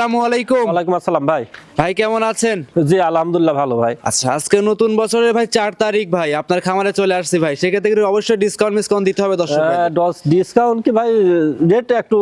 আসসালামু আলাইকুম। ওয়ালাইকুম আসসালাম ভাই। ভাই কেমন আছেন? জি আলহামদুলিল্লাহ ভালো ভাই। আচ্ছা আজকে নতুন বছরের ভাই চার তারিখ ভাই। আপনার খামারে চলে আসছি ভাই। সেক্ষেত্রে অবশ্যই ডিসকাউন্ট মিসকাউন্ট দিতে হবে দর্শক ডিসকাউন্ট কি ভাই রেট একটু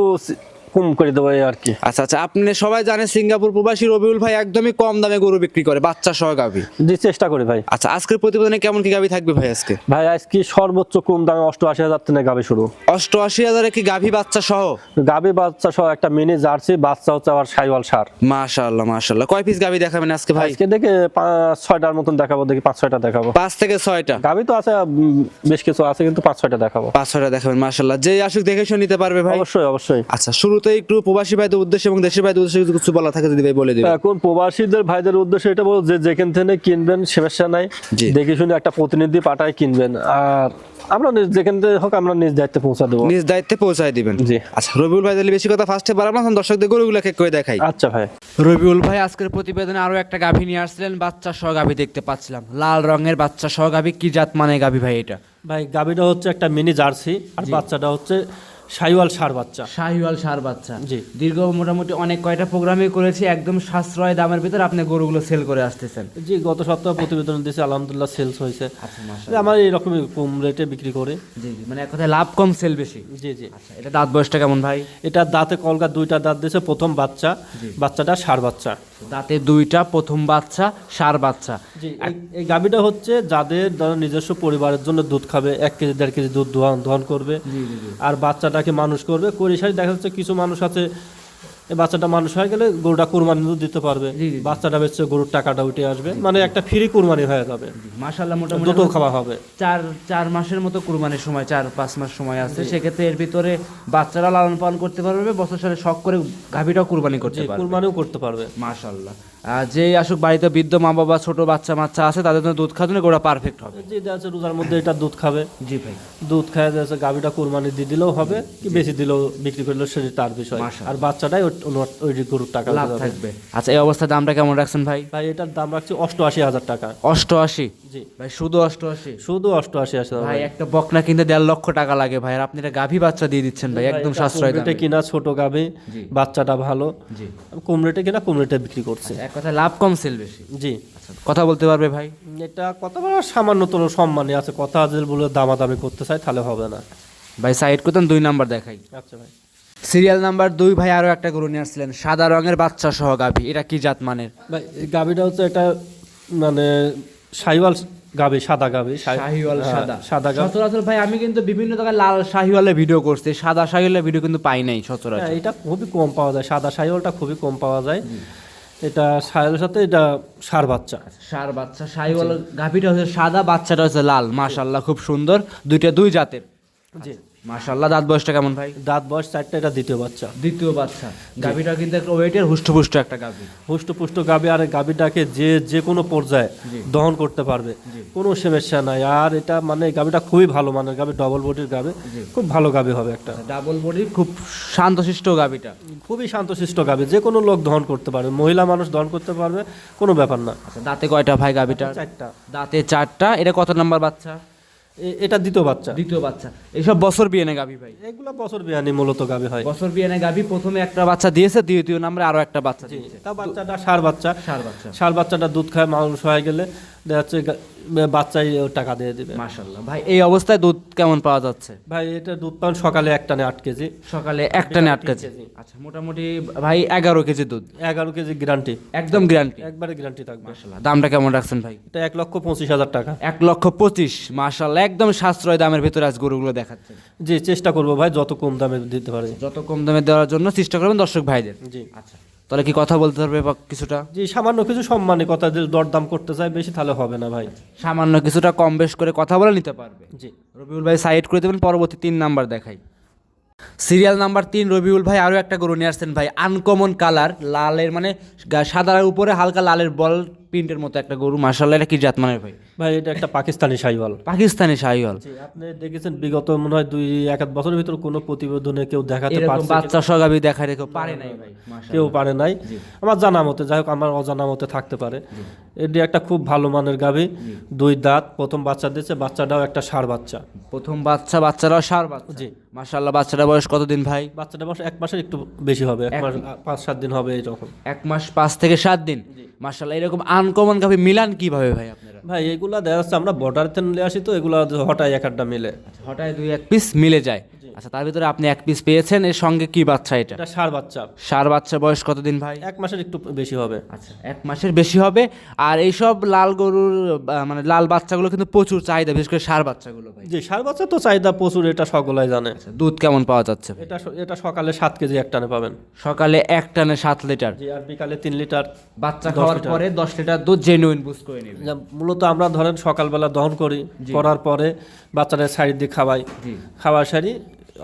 কম করে দেবো আর কি। আচ্ছা আচ্ছা আপনি সবাই জানেন সিঙ্গাপুর প্রবাসী রবিউল ভাই একদমই কম দামে গরু বিক্রি করে বাচ্চা সহ গাভি। জি চেষ্টা করি ভাই। আচ্ছা আজকের প্রতিবেদনে কেমন কি গাভি থাকবে ভাই আজকে? ভাই আজকে সর্বোচ্চ কম দামে অষ্টআশি হাজার থেকে গাবি শুরু। অষ্টআশি হাজারে কি গাভি বাচ্চা সহ? গাবি বাচ্চা সহ একটা মিনি জার্সি বাচ্চা হচ্ছে আবার সাইওয়াল সার। মাশাআল্লাহ মাশাআল্লাহ। কয় পিস গাভি দেখাবেন আজকে ভাই? আজকে দেখে পাঁচ ছয়টার মতন দেখাবো দেখি পাঁচ ছয়টা দেখাবো। পাঁচ থেকে ছয়টা? গাবি তো আছে বেশ কিছু আছে কিন্তু পাঁচ ছয়টা দেখাবো। পাঁচ ছয়টা দেখাবেন মাশাআল্লাহ। যে আসুক দেখে শুনে নিতে পারবে ভাই। অবশ্যই অবশ্যই। আচ্ছা শুরুতে একটু প্রবাসী ভাইদের উদ্দেশ্যে এবং দেশের ভাইদের উদ্দেশ্যে কিছু বলা থাকে যদি ভাই বলে দিবেন। এখন প্রবাসীদের ভাইদের উদ্দেশ্যে এটা যে যেখান থেকে কিনবেন সমস্যা নাই। দেখে শুনে একটা প্রতিনিধি পাঠায় কিনবেন। আর আমরা নিজ- যেখান থেকে হোক আমরা নিজ দায়িত্বে পৌঁছা দেবো। নিজ দায়িত্বে পৌঁছায় দিবেন। জি। আচ্ছা রবিউল ভাই তাহলে বেশি কথা ফার্স্টে বাড়াবো না দর্শকদের গরুগুলো এক করে দেখাই। আচ্ছা ভাই। রবিউল ভাই আজকের প্রতিবেদনে আরও একটা গাভী নিয়ে আসছিলেন বাচ্চা সহ গাভী দেখতে পাচ্ছিলাম। লাল রঙের বাচ্চা সহ গাভী কি জাত মানে গাভী ভাই এটা? ভাই গাভীটা হচ্ছে একটা মিনি জার্সি আর বাচ্চাটা হচ্ছে সাইওয়াল সার বাচ্চা। শাহিওয়াল সার বাচ্চা। জি। দীর্ঘ মোটামুটি অনেক কয়টা প্রোগ্রামে করেছি একদম সাশ্রয় দামের ভিতর আপনি গরুগুলো সেল করে আসতেছেন। জি গত সপ্তাহে প্রতিবেদন দিয়েছে আলহামদুলিল্লাহ সেলস হয়েছে। আচ্ছা আমার এইরকমই কম রেটে বিক্রি করে। জি জি মানে এক কথায় লাভ কম সেল বেশি। জি জি। আচ্ছা এটা দাঁত বয়সটা কেমন ভাই? এটা দাঁতে কলকা দুইটা দাঁত দিয়েছে প্রথম বাচ্চা। বাচ্চাটা সার বাচ্চা। দাঁতে দুইটা প্রথম বাচ্চা সার বাচ্চা। জি এই- গাভীটা হচ্ছে যাদের ধরো নিজস্ব পরিবারের জন্য দুধ খাবে এক কেজি দেড় কেজি দুধ দোহন দহন করবে। আর বাচ্চাটাকে মানুষ করবে। করে সারি দেখা যাচ্ছে কিছু মানুষ আছে এই বাচ্চাটা মানুষ হয়ে গেলে গরুটা কুরবানি দুধ দিতে পারবে। বাচ্চাটা বেচছে গরুর টাকাটা উঠে আসবে। মানে একটা ফ্রি কুরবানি হয়ে যাবে। মাশাল্লাহ মোটামুটি দুটো খাওয়া হবে। চার চার মাসের মতো কুরবানির সময় চার পাঁচ মাস সময় আছে। সেক্ষেত্রে এর ভিতরে বাচ্চারা লালন পালন করতে পারবে বছর সালে শখ করে গাভীটাও কুরবানি করতে কুরবানিও পারবে। কোরবানিও করতে পারবে। মাশাল্লাহ আর যে আসুক বাড়িতে বৃদ্ধ মা বাবা ছোট বাচ্চা মাচ্চা আছে তাদের জন্য দুধ খাওয়ানো গোড়া পারফেক্ট হবে। যে যাচ্ছে রোজার মধ্যে এটা দুধ খাবে। জি ভাই। দুধ খায় যাচ্ছে গাভিটা কোরবানি দিয়ে দিলেও হবে কি বেশি দিলেও বিক্রি করলেও সেটা তার বিষয়। আর বাচ্চাটাই ওই- ওই গরুর টাকা লাভ থাকবে। আচ্ছা এই অবস্থায় দামটা কেমন রাখছেন ভাই? ভাই এটার দাম রাখছি অষ্টআশি হাজার টাকা। অষ্টআশি? জি। ভাই শুধু অষ্টআশি? শুধু অষ্টআশি হাজার ভাই একটা বকনা কিনতে দেড় লক্ষ টাকা লাগে ভাই আর আপনি এটা গাভী বাচ্চা দিয়ে দিচ্ছেন ভাই একদম সাশ্রয় দামে। কিনা ছোট গাভি। বাচ্চাটা ভালো। জি। কম রেটে কিনা কম রেটে বিক্রি করছে। এক কথায় লাভ কম সেল বেশি? জি। আচ্ছা কথা বলতে পারবে ভাই? এটা কত বড় সামান্যতর সম্মানই আছে। কথা যদি বলে দামাদামি করতে চাই তাহলে হবে না। ভাই সাইড করতেন দুই নাম্বার দেখাই। আচ্ছা ভাই। সিরিয়াল নাম্বার দুই ভাই আরও একটা গরু নিয়ে আসছিলেন। সাদা রঙের বাচ্চা সহ গাভী। এটা কি জাত মানের? ভাই গাভিটা হচ্ছে এটা মানে সাইওয়াল গাভি সাদা গাভি। সাই- শাহিওয়াল হ্যাঁ, সাদা। সাদা সচরাচর ভাই আমি কিন্তু বিভিন্ন জায়গায় লাল শাহিওয়ালের ভিডিও করছি। সাদা শাহিওয়ালের ভিডিও কিন্তু পাই নাই হ্যাঁ, সচরাচর এটা খুবই কম পাওয়া যায়। সাদা সাইওয়ালটা খুবই কম পাওয়া যায়। এটা সাইওয়ালের সাথে এটা সার বাচ্চা। সার বাচ্চা। শাহিওয়াল গাভীটা হচ্ছে সাদা বাচ্চাটা হচ্ছে লাল। মাশাল্লাহ খুব সুন্দর। দুইটা দুই জাতের। জি। মাশাল্লাহ দাঁত বয়সটা কেমন ভাই? দাঁত বয়স চারটা এটা দ্বিতীয় বাচ্চা। দ্বিতীয় বাচ্চা। গাভীটা কিন্তু একটা ওয়েটের হুষ্টপুষ্ট একটা গাভী। হুষ্টপুষ্ট গাভি আর গাভিটাকে যে যে কোনো পর্যায়ে দহন করতে পারবে। কোনো সমস্যা নাই। আর এটা মানে গাভিটা খুবই ভালো মানের গাভি ডবল বডির গাভি। খুব ভালো গাভি হবে একটা। ডাবল বডি খুব শান্তশিষ্ট গাভীটা। খুবই শান্তশিষ্ট গাভি। যে কোনো লোক দহন করতে পারবে। মহিলা মানুষ দহন করতে পারবে কোনো ব্যাপার না। আচ্ছা দাঁতে কয়টা ভাই গাভীটা চারটা। দাঁতে চারটা এটা কত নাম্বার বাচ্চা? এটা দ্বিতীয় বাচ্চা। দ্বিতীয় বাচ্চা। এইসব বছর বিয়ে নেই গাভী ভাই। এগুলো বছর বিয়ানি মূলত গাভি হয়। বছর বিয়ে নেই গাভী প্রথমে একটা বাচ্চা দিয়েছে দ্বিতীয় নাম্বারে আরও একটা বাচ্চা দিয়েছে। তা বাচ্চাটা সার বাচ্চা। সার বাচ্চা। সার বাচ্চাটা দুধ খায় মানুষ হয়ে গেলে। দেখা যাচ্ছে বাচ্চাই টাকা দিয়ে দিবে। মাশাল্লাহ ভাই এই অবস্থায় দুধ কেমন পাওয়া যাচ্ছে? ভাই এটা দুধ পান সকালে এক টানে আট কেজি। সকালে একটা নে আটকাছে কেজি। আচ্ছা মোটামুটি ভাই এগারো কেজি দুধ? এগারো কেজি গ্যারান্টি একদম গ্যারান্টি একবারে গ্যারান্টি থাকবে। মাশাল্লাহ দামটা কেমন রাখছেন ভাই? এটা এক লক্ষ পঁচিশ হাজার টাকা। এক লক্ষ পঁচিশ মাশাল্লাহ একদম সাশ্রয় দামের ভিতরে আজ গরুগুলো দেখাচ্ছেন জি চেষ্টা করব ভাই যত কম দামে দিতে পারে। যত কম দামে দেওয়ার জন্য চেষ্টা করবেন দর্শক ভাইদের। জি। আচ্ছা। তাহলে কি কথা বলতে পারবে বা কিছুটা? জি সামান্য কিছু সম্মানে কথা যদি দরদাম করতে চায় বেশি তাহলে হবে না ভাই। সামান্য কিছুটা কম বেশ করে কথা বলে নিতে পারবে। জি। রবিউল ভাই সাইড করে দেবেন পরবর্তী তিন নাম্বার দেখাই। সিরিয়াল নাম্বার তিন রবিউল ভাই আরও একটা গরু নিয়ে আসছেন ভাই। আনকমন কালার লালের মানে সাদার উপরে হালকা লালের বল প্রিন্টের মতো একটা গরু। মার্শাল্লাহ এটা কি জাত মানের ভাই? ভাই এটা একটা পাকিস্তানি সাইওয়াল পাকিস্তানি শাহিওয়াল। আপনি দেখেছেন বিগত মনে হয় দুই এক আধ বছরের ভিতরে কোনো প্রতিবেদনে কেউ দেখাতে পারছে বাচ্চা সগাবি দেখা রেখে পারে নাই ভাই কেউ পারে নাই। আমার জানা মতে যাই হোক আমার অজানা মতে থাকতে পারে। এটি একটা খুব ভালো মানের গাভী দুই দাঁত প্রথম বাচ্চা দিয়েছে বাচ্চাটাও একটা সার বাচ্চা। প্রথম বাচ্চা বাচ্চারাও সার বাচ্চা। জি। মার্শাল্লাহ বাচ্চাটা বয়স কতদিন ভাই? বাচ্চাটা বয়স এক মাসের একটু বেশি হবে এক মাস পাঁচ সাত দিন হবে এরকম এক মাস পাঁচ থেকে সাত দিন। মার্শাল্লাহ এরকম আনকমন কাপে মিলান কীভাবে ভাই আপনারা? ভাই এগুলা দেখা যাচ্ছে আমরা বর্ডার থেকে নিয়ে আসি তো এগুলা হঠাৎ এক একটা মিলে। হঠাৎ দুই এক পিস মিলে যায়। আচ্ছা তার ভিতরে আপনি এক পিস পেয়েছেন এর সঙ্গে কি বাচ্চা এটা? এটা ষাঁড় বাচ্চা। সার বাচ্চা বয়স কতদিন ভাই? এক মাসের একটু বেশি হবে। আচ্ছা এক মাসের বেশি হবে। আর এইসব লাল গরুর আহ, মানে লাল বাচ্চাগুলো কিন্তু প্রচুর চাহিদা বিশেষ করে সার বাচ্চাগুলো ভাই। জি ষাঁড় বাচ্চা তো চাহিদা প্রচুর এটা সকলাই জানে। আচ্ছা, দুধ কেমন পাওয়া যাচ্ছে ভাই? এটা স- এটা সকালে সাত কেজি এক টানে পাবেন। সকালে এক টানে সাত লিটার। জি আর বিকালে তিন লিটার বাচ্চা খাওয়ার পরে দশ লিটার দুধ জেনুইন বুঝ করে নেবে। যা মূলত আমরা ধরেন সকালবেলা দহন করি করার পরে বাচ্চাদের সাইড দিয়ে খাওয়াই। জি। খাওয়ার সারি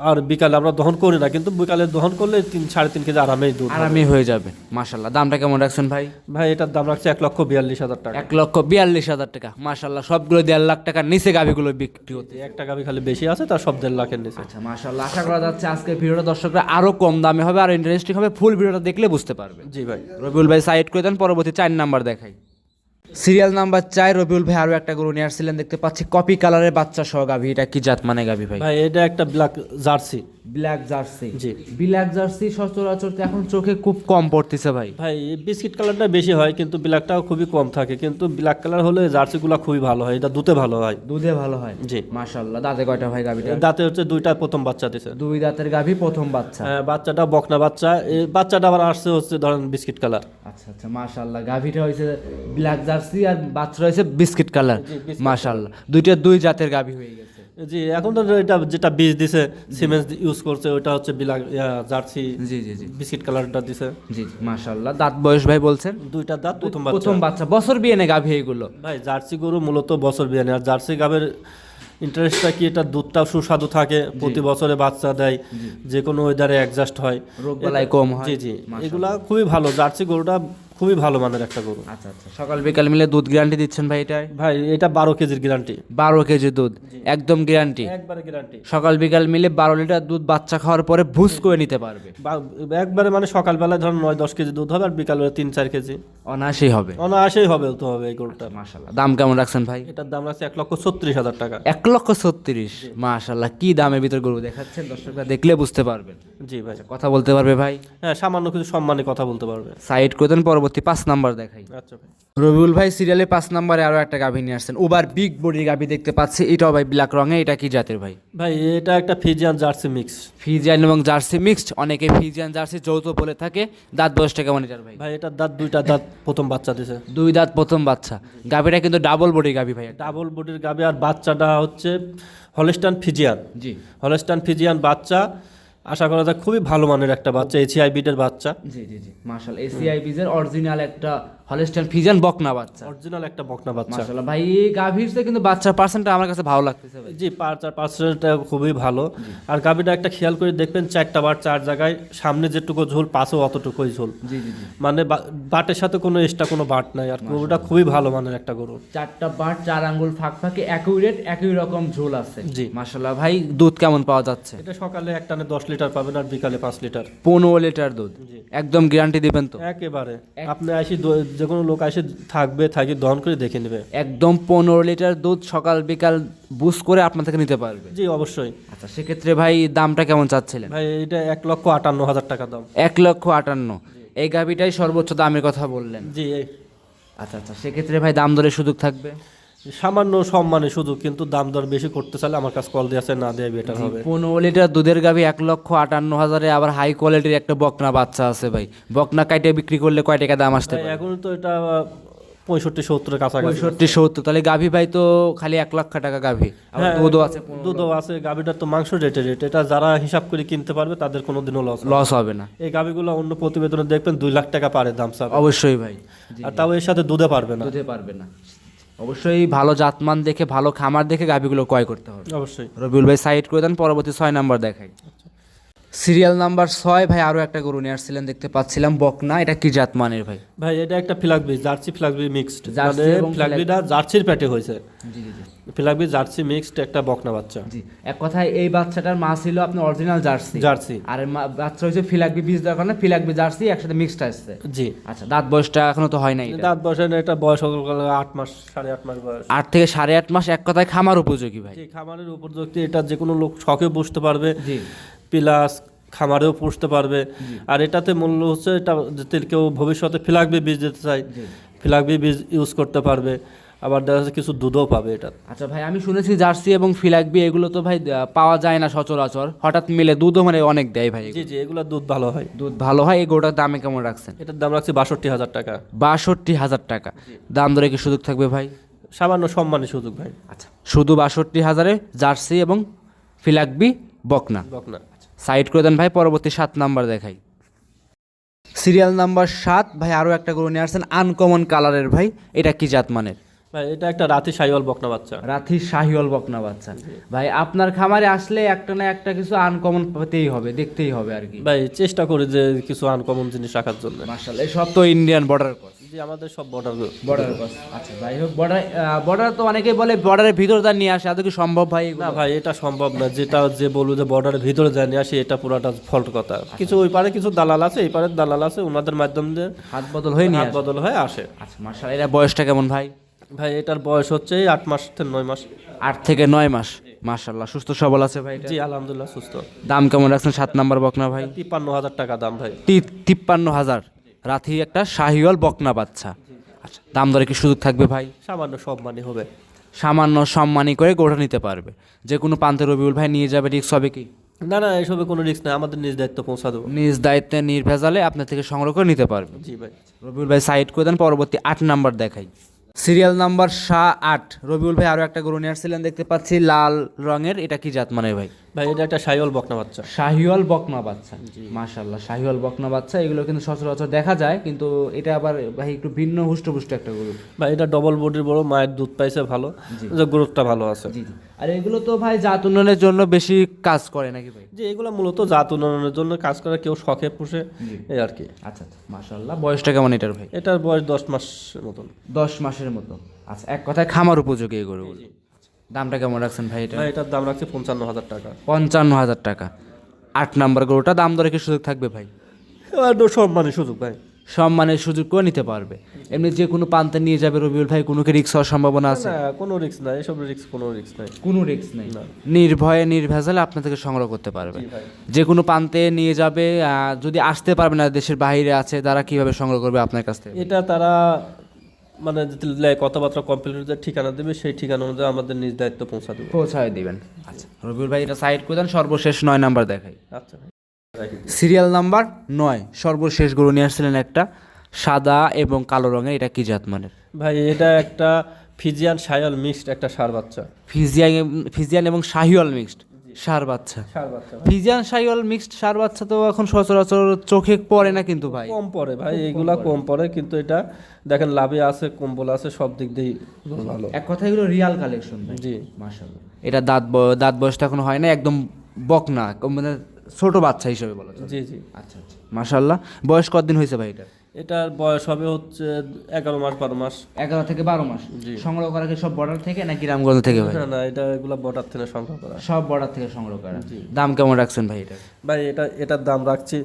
আর বিকালে আমরা দহন করি না কিন্তু বিকালে দহন করলে তিন সাড়ে তিন কেজি আরামেই দুধ হবে। আরামই হয়ে যাবে মাশাল্লাহ দামটা কেমন রাখছেন ভাই? ভাই এটার দাম রাখছে এক লক্ষ বিয়াল্লিশ হাজার টাকা। এক লক্ষ বিয়াল্লিশ হাজার টাকা মাশাল্লাহ সবগুলো দেড় লাখ টাকার নিচে গাভিগুলো বিক্রি হতে একটা টাকা খালি বেশি আছে তার সব দেড় লাখের নিচে। আচ্ছা মাশাল্লাহ আশা করা যাচ্ছে আজকের ভিডিওটা দর্শকরা আরও কম দামে হবে আর ইন্টারেস্টিং হবে। ফুল ভিডিওটা দেখলে বুঝতে পারবে জি ভাই। রবিউল ভাই সাইড করে দেন পরবর্তী চার নাম্বার দেখাই। সিরিয়াল নাম্বার চার, রবিউল ভাই আরও একটা গরু নিয়ে আসছিলেন। দেখতে পাচ্ছি, কপি কালারের বাচ্চা সহ গাভী। এটা কি জাত মানে গাভী ভাই? ভাই, এটা একটা ব্ল্যাক জার্সি। ব্ল্যাক জার্সি জি। ব্ল্যাক জার্সি সচরাচর তো এখন চোখে খুব কম পড়তেছে ভাই। ভাই বিস্কিট কালারটা বেশি হয় কিন্তু ব্ল্যাকটাও খুবই কম থাকে। কিন্তু ব্ল্যাক কালার হলে জার্সিগুলো খুবই ভালো হয় এটা দুতে ভালো হয়। দুধে ভালো হয়? জি। মাশাল্লাহ দাঁতে কয়টা ভাই গাভিটা? দাঁতে হচ্ছে দুইটা প্রথম বাচ্চা দিছে। দুই দাঁতের গাভি প্রথম বাচ্চা। হ্যাঁ, বাচ্চাটা বকনা বাচ্চা। এই বাচ্চাটা আবার আসছে হচ্ছে ধরেন বিস্কিট কালার আচ্ছা আচ্ছা মাশাল্লাহ গাভিটা হয়েছে ব্ল্যাক জার্সি আর বাচ্চা হয়েছে বিস্কিট কালার মাশাল্লাহ দুইটা দুই জাতের গাভি হয়ে গেছে। জি এখন তো এটা যেটা বীজ দিছে সিমেন্স ইউজ করছে ওটা হচ্ছে জার্সি জি জি জি। বিস্কিট কালারটা দিছে। জি জি মাশাল্লাহ দাঁত বয়স ভাই বলছেন? দুইটা দাঁত প্রথম বাচ্চা। প্রথম বাচ্চা। বছর বিয়ে গাভি এগুলো? ভাই জার্সি গরু মূলত বছর বিয়ানি। আর জার্সি গাবের ইন্টারেস্টটা কি? এটা দুধটা সুস্বাদু থাকে প্রতি বছরে বাচ্চা দেয় যে কোনো ওয়েদারে অ্যাডজাস্ট হয়। রোগ বালাই কম হয়। জি জি। এগুলা খুবই ভালো। জার্সি গরুটা খুবই ভালো মানের একটা গরু। আচ্ছা আচ্ছা। সকাল বিকাল মিলে দুধ গ্যারান্টি দিচ্ছেন ভাই এটাই ভাই এটা বারো কেজির গ্যারান্টি বারো কেজি দুধ একদম গ্যারান্টি একবারে গ্যারান্টি সকাল বিকাল মিলে বারো লিটার দুধ বাচ্চা খাওয়ার পরে ভুজ করে নিতে পারবে। একবারে মানে সকালবেলায় ধরুন নয় দশ কেজি দুধ হবে আর বিকালে তিন চার কেজি। অনায়াসেই হবে। অনায়াসেই হবে তো হবে এই গরুটা। মাশাল্লাহ দাম কেমন রাখছেন ভাই? এটার দাম আছে এক লক্ষ ছত্রিশ হাজার টাকা। এক লক্ষ ছত্রিশ? মাশাল্লাহ কি দামের ভিতর গরু দেখাচ্ছেন? দর্শকরা দেখলে বুঝতে পারবেন। জি ভাই। কথা বলতে পারবে ভাই? হ্যাঁ সামান্য কিছু সম্মানে কথা বলতে পারবে। সাইড করে দেন পরবর্তী পাঁচ নাম্বার দেখাই। আচ্ছা ভাই। রবিউল ভাই সিরিয়ালে পাঁচ নাম্বারে আরও একটা গাভী নিয়ে আসছেন। ওবার বিগ বডির গাভী দেখতে পাচ্ছি। এটাও ভাই ব্ল্যাক রঙে এটা কি জাতের ভাই? ভাই এটা একটা ফিজিয়ান জার্সি মিক্স ফিজিয়ান এবং জার্সি মিক্সড অনেকে ফিজিয়ান জার্সি যৌথ বলে থাকে। দাঁত বয়সটা কেমন এটার ভাই? ভাই এটার দাঁত দুইটা দাঁত প্রথম বাচ্চা দিছে। দুই দাঁত প্রথম বাচ্চা। গাভীটা কিন্তু ডাবল বডি গাভী ভাই ডাবল বডির গাবে আর বাচ্চাটা হচ্ছে হলস্টান ফিজিয়ান। জি। হলস্টান ফিজিয়ান বাচ্চা। আশা করা যায় খুবই ভালো মানের একটা বাচ্চা এছিআই এর বাচ্চা। জি জি জি মার্শাল এসিআইবিজের অরিজিনাল একটা হলস্টাইন ফিজিয়ান বকনা বাচ্চা। অরিজিনাল একটা বকনা বাচ্চা। মার্শাল্লাহ ভাই গাভীর থেকে কিন্তু বাচ্চার পার্সেন্টটা আমার কাছে ভালো লাগতেছে ভাই। জি পাঁচ চার পার্সেন্টটা খুবই ভালো। আর গাবিটা একটা খেয়াল করে দেখবেন চারটা বার চার জায়গায় সামনে যেটুকু ঝোল পাশেও অতটুকুই ঝোল। জি জি মানে বাটের সাথে কোনো এক্সট্রা কোনো বাট নাই। আর গরুটা খুবই ভালো মানের একটা গরু। চারটা বাট চার আঙ্গুল ফাঁক ফাঁকে একই রেট একই রকম ঝোল আছে। জি। মার্শাল্লাহ ভাই দুধ কেমন পাওয়া যাচ্ছে? এটা সকালে এক টানে দশ লিটার পাবেন আর বিকালে পাঁচ লিটার। পনেরো লিটার দুধ। একদম গ্যারান্টি দিবেন তো? একেবারে। আপনি আসি যে কোনো লোক এসে থাকবে থাকি দহন করে দেখে নেবে। একদম পনেরো লিটার দুধ সকাল বিকাল বুস করে আপনার থেকে নিতে পারবে। জি অবশ্যই। আচ্ছা সেক্ষেত্রে ভাই দামটা কেমন চাচ্ছিলেন? ভাই এটা এক লক্ষ আটান্ন হাজার টাকা দাম। এক লক্ষ আটান্ন। এই গাভিটাই সর্বোচ্চ দামের কথা বললেন। জি আচ্ছা আচ্ছা সেক্ষেত্রে ভাই দাম দরের সুযোগ থাকবে? সামান্য সম্মানে শুধু কিন্তু দাম দর বেশি করতে চাইলে আমার কাছে কল আছে না দেয় বেটার হবে। পনেরো লিটার দুধের গাভি এক লক্ষ আটান্ন হাজারে আবার হাই কোয়ালিটির একটা বকনা বাচ্চা আছে ভাই। বকনা কাইটে বিক্রি করলে কয় টাকা দাম আসতে পারে? এখন তো এটা পঁয়ষট্টি সত্তরের কাছাকাছি। পঁয়ষট্টি সত্তর তাহলে গাভি ভাই তো খালি এক লক্ষ টাকা গাভি। হ্যাঁ, দুধও আছে দুধও আছে গাভিটার তো মাংস রেটে রেট এটা যারা হিসাব করে কিনতে পারবে তাদের কোনোদিনও লস লস হবে না। এই গাভিগুলো অন্য প্রতিবেদনে দেখবেন দুই লাখ টাকা পারে দাম অবশ্যই ভাই। আর তাও এর সাথে দুধে পারবে না। দুধে পারবে না। অবশ্যই ভালো জাতমান দেখে ভালো খামার দেখে গাভীগুলো ক্রয় করতে হবে। অবশ্যই। রবিউল ভাই সাইড করে দেন পরবর্তী ছয় নম্বর দেখাই। সিরিয়াল নাম্বার ছয় ভাই আরও একটা গরু নিয়ে আসছিলেন দেখতে পাচ্ছিলাম। বকনা এটা কি জাত মানের ভাই? ভাই এটা একটা ফ্লাগবি জার্সি ফ্লাগবি মিক্সড। মানে ফ্লাগবিটা জার্সির পেটে হয়েছে। জি ফ্লাগবি জার্সি মিক্সড একটা বকনা বাচ্চা। জি এক কথায় এই বাচ্চাটার মা ছিল আপনার অরিজিনাল জার্সি। জার্সি। আর বাচ্চা হয়েছে ফিলাকবি বীজ দেওয়ার কারণে ফিলাকবি জার্সি একসাথে মিক্সড আসছে। জি। আচ্ছা দাঁত বয়সটা এখনও তো হয় নাই দাঁত না এটা বয়স আট মাস সাড়ে আট মাস বয়স। আট থেকে সাড়ে আট মাস এক কথায় খামার উপযোগী ভাই। খামারের উপযোগী এটা যে কোনো লোক শখে বসতে পারবে। জি। প্লাস খামারেও পুষতে পারবে। আর এটাতে মূল্য হচ্ছে এটা যদি কেউ ভবিষ্যতে ফ্লাগবি বীজ দিতে চায় ফ্লাগবি বীজ ইউজ করতে পারবে। আবার দেখা যাচ্ছে কিছু দুধও পাবে এটা। আচ্ছা ভাই আমি শুনেছি জার্সি এবং ফিলাকবি এগুলো তো ভাই পাওয়া যায় না সচরাচর। হঠাৎ মিলে দুধও মানে অনেক দেয় ভাই জি জি এগুলো দুধ ভালো হয়। দুধ ভালো হয় এই গোটার দামে কেমন রাখছেন? এটার দাম রাখছি বাষট্টি হাজার টাকা। বাষট্টি হাজার টাকা। দাম দরে কি সুযোগ থাকবে ভাই? সামান্য সম্মানের সুযোগ ভাই। আচ্ছা শুধু বাষট্টি হাজারে জার্সি এবং ফিলাকবি বকনা। বকনা। সাইড করে দেন ভাই পরবর্তী সাত নাম্বার দেখাই। সিরিয়াল নাম্বার সাত ভাই আরও একটা গরু নিয়ে আসছেন আনকমন কালারের ভাই এটা কি জাত মানের? ভাই এটা একটা রাতি সাইওয়াল বকনা বাচ্চা। রাথি শাহিওয়াল বকনা বাচ্চা। ভাই আপনার খামারে আসলে একটা না একটা কিছু আনকমন পেতেই হবে দেখতেই হবে আর কি। ভাই চেষ্টা করি যে কিছু আনকমন জিনিস রাখার জন্য। মার্শাল এই সব তো ইন্ডিয়ান বর্ডার আমাদের সব বর্ডার বর্ডার ক্রস আচ্ছা যাই হোক বর্ডার বর্ডার তো অনেকেই বলে বর্ডারের ভিতর নিয়ে আসে। এত কি সম্ভব ভাই না ভাই এটা সম্ভব না। যেটা যে বলব যে বর্ডারের ভিতরে জানি আসি এটা পুরাটা ফল্ট কথা। কিছু ওই পারে কিছু দালাল আছে এই পারে দালাল আছে ওনাদের মাধ্যম দিয়ে হাত বদল হয়ে নিয়ে হাত বদল হয়ে আসে। আচ্ছা মার্শাল এটা বয়সটা কেমন ভাই? ভাই এটার বয়স হচ্ছে আট মাস থেকে নয় মাস। আট থেকে নয় মাস। মার্শাল্লাহ সুস্থ সবল আছে ভাই জি আলহামদুলিল্লাহ সুস্থ। দাম কেমন রাখছেন? সাত নাম্বার বকনা ভাই? তিপ্পান্ন হাজার টাকা দাম ভাই। তিপ্পান্ন হাজার। রাথি একটা শাহিওয়াল বকনা বাচ্চা। আচ্ছা দাম দরে কি সুযোগ থাকবে ভাই? সামান্য সব মানে হবে। সামান্য সম্মানী করে গোটা নিতে পারবে। যে কোনো প্রান্তে রবিউল ভাই নিয়ে যাবে রিক্স হবে কি? না না এসবে কোনো রিস্ক নেই আমাদের নিজ দায়িত্ব পৌঁছা দেবো নিজ দায়িত্বে নির্ভেজালে আপনার থেকে সংগ্রহ করে নিতে পারবে। জি ভাই। রবিউল ভাই সাইড করে দেন পরবর্তী আট নাম্বার দেখাই। সিরিয়াল নাম্বার সা আট। রবিউল ভাই আরও একটা গরু নিয়ে আসছিলেন দেখতে পাচ্ছি লাল রঙের। এটা কি জাত মানে ভাই? ভাই এটা একটা সাইওয়াল বকনা বাচ্চা। শাহিওয়াল বকনা বাচ্চা মাশাল্লাহ শাহিওয়াল বকনা বাচ্চা এগুলো কিন্তু সচরাচর দেখা যায় কিন্তু এটা আবার ভাই একটু ভিন্ন হুষ্টপুষ্ট একটা গরু। ভাই এটা ডবল বডির বড় মায়ের দুধ পাইছে ভালো যে গ্রোথটা ভালো আছে। আর এগুলো তো ভাই জাত উন্নয়নের জন্য বেশি কাজ করে নাকি ভাই? যে এগুলো মূলত জাত উন্নয়নের জন্য কাজ করে কেউ শখে পুষে এই আর কি। আচ্ছা আচ্ছা মাশাল্লাহ বয়সটা কেমন এটার ভাই? এটার বয়স দশ মাস মতন। দশ মাসের মতো। আচ্ছা এক কথায় খামার উপযোগী এই গরুগুলো। দামটা কেমন রাখছেন ভাই এটা? এটার দাম রাখছে পঞ্চান্ন হাজার টাকা। পঞ্চান্ন হাজার টাকা। আট নাম্বার গরুটা দাম দরে কি সুযোগ থাকবে ভাই? সম্মানের সুযোগ ভাই। সম্মানের সুযোগ করে নিতে পারবে। এমনি যে কোনো প্রান্তে নিয়ে যাবে রবিউল ভাই কোনো কি রিক্স হওয়ার সম্ভাবনা আছে? কোনো রিস্ক নাই এসব রিস্ক কোনো রিস্ক নাই। কোনো রিক্স নেই। নির্ভয়ে নির্ভেজালে আপনার থেকে সংগ্রহ করতে পারবে। যে কোনো প্রান্তে নিয়ে যাবে যদি আসতে পারবে না দেশের বাইরে আছে তারা কীভাবে সংগ্রহ করবে আপনার কাছ থেকে? এটা তারা মানে কথাবার্তা কমপ্লিট যে ঠিকানা দেবে সেই ঠিকানা অনুযায়ী আমাদের নিজ দায়িত্ব পৌঁছা দেবো। পৌঁছায় দিবেন। আচ্ছা রবিউল ভাই এটা সাইড করে দেন সর্বশেষ নয় নাম্বার দেখাই। আচ্ছা সিরিয়াল নাম্বার নয় সর্বশেষ গরু নিয়ে আসছিলেন একটা সাদা এবং কালো রঙের এটা কি জাত মানের ভাই এটা একটা ফিজিয়ান সায়াল মিক্সড একটা সার বাচ্চা। ফিজিয়ান ফিজিয়ান এবং শাহিওয়াল মিক্সড। সার বাচ্চা। সার বাচ্চা ফিজিয়ান শাহিওয়াল মিক্সড সার বাচ্চা তো এখন সচরাচর চোখে পড়ে না কিন্তু ভাই। কম পড়ে ভাই এইগুলা কম পড়ে কিন্তু এটা দেখেন লাভে আছে কম্বল আছে সব দিক দিয়েই ভালো। এক কথা এগুলো রিয়াল কালেকশন ভাই। জি। মাশাআল্লাহ। এটা দাঁত ব- দাঁত বয়সটা এখন হয় না একদম বকনা কম- মানে ছোট বাচ্চা হিসেবে বলা যায়। জি জি। আচ্ছা আচ্ছা। মাশাআল্লাহ। বয়স কতদিন হয়েছে ভাই এটা? এটার বয়স হবে হচ্ছে এগারো মাস বারো মাস। এগারো থেকে বারো মাস। সংগ্রহ করা কি সব বর্ডার থেকে নাকি রামগঞ্জ থেকে ভাই না না এটা এগুলো বর্ডার থেকে সংগ্রহ করা। সব বর্ডার থেকে সংগ্রহ করা। দাম কেমন রাখছেন ভাই এটা? ভাই এটা এটার দাম রাখছি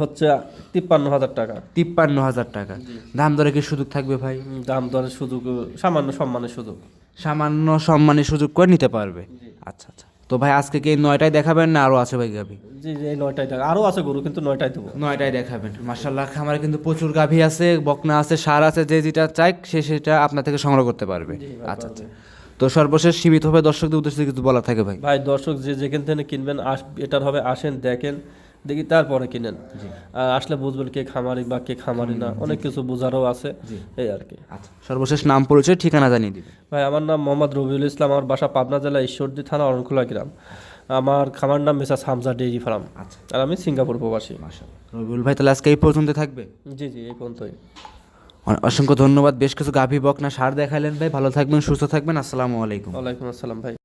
হচ্ছে তিপ্পান্ন হাজার টাকা। তিপ্পান্ন হাজার টাকা। দাম দরে কি সুযোগ থাকবে ভাই? দাম দরের সুযোগ সামান্য সম্মানের সুযোগ। সামান্য সম্মানের সুযোগ করে নিতে পারবে। আচ্ছা আচ্ছা। তো ভাই আজকে কি নয়টাই নয়টায় দেখাবেন না আরও আছে ভাই গাভী? জি জি এই নয়টাই টাকা আরও আছে গরু কিন্তু নয়টাই দেবো। নয়টায় দেখাবেন। মার্শাল্লাহ খামারে কিন্তু প্রচুর গাভী আছে বকনা আছে সার আছে যে যেটা চাই সে সেটা আপনার থেকে সংগ্রহ করতে পারবে। আচ্ছা আচ্ছা। তো সর্বশেষ সীমিত হবে দর্শকদের উদ্দেশ্যে কিন্তু বলা থাকে ভাই। ভাই দর্শক যে যেখান থেকে কিনবেন আস এটার হবে আসেন দেখেন। দেখি তারপরে কিনেন। আর আসলে বুঝবেন কে খামারি বা কে খামারি না অনেক কিছু বোঝারও আছে এই আর কি। আচ্ছা সর্বশেষ নাম পরিচয় ঠিকানা জানিয়ে দিবেন। ভাই আমার নাম মোহাম্মদ রবিউল ইসলাম আমার বাসা পাবনা জেলা ঈশ্বরদী থানা অরণখোলা গ্রাম। আমার খামার নাম মিসাস হামজা ডেইরি ফার্ম। আচ্ছা। আর আমি সিঙ্গাপুর প্রবাসী। রবিউল ভাই তাহলে আজকে এই পর্যন্ত থাকবে? জি জি এই পর্যন্তই। অসংখ্য ধন্যবাদ বেশ কিছু গাভী বকনা সার দেখালেন ভাই ভালো থাকবেন সুস্থ থাকবেন আসসালামু আলাইকুম। ওয়ালাইকুম আসসালাম ভাই।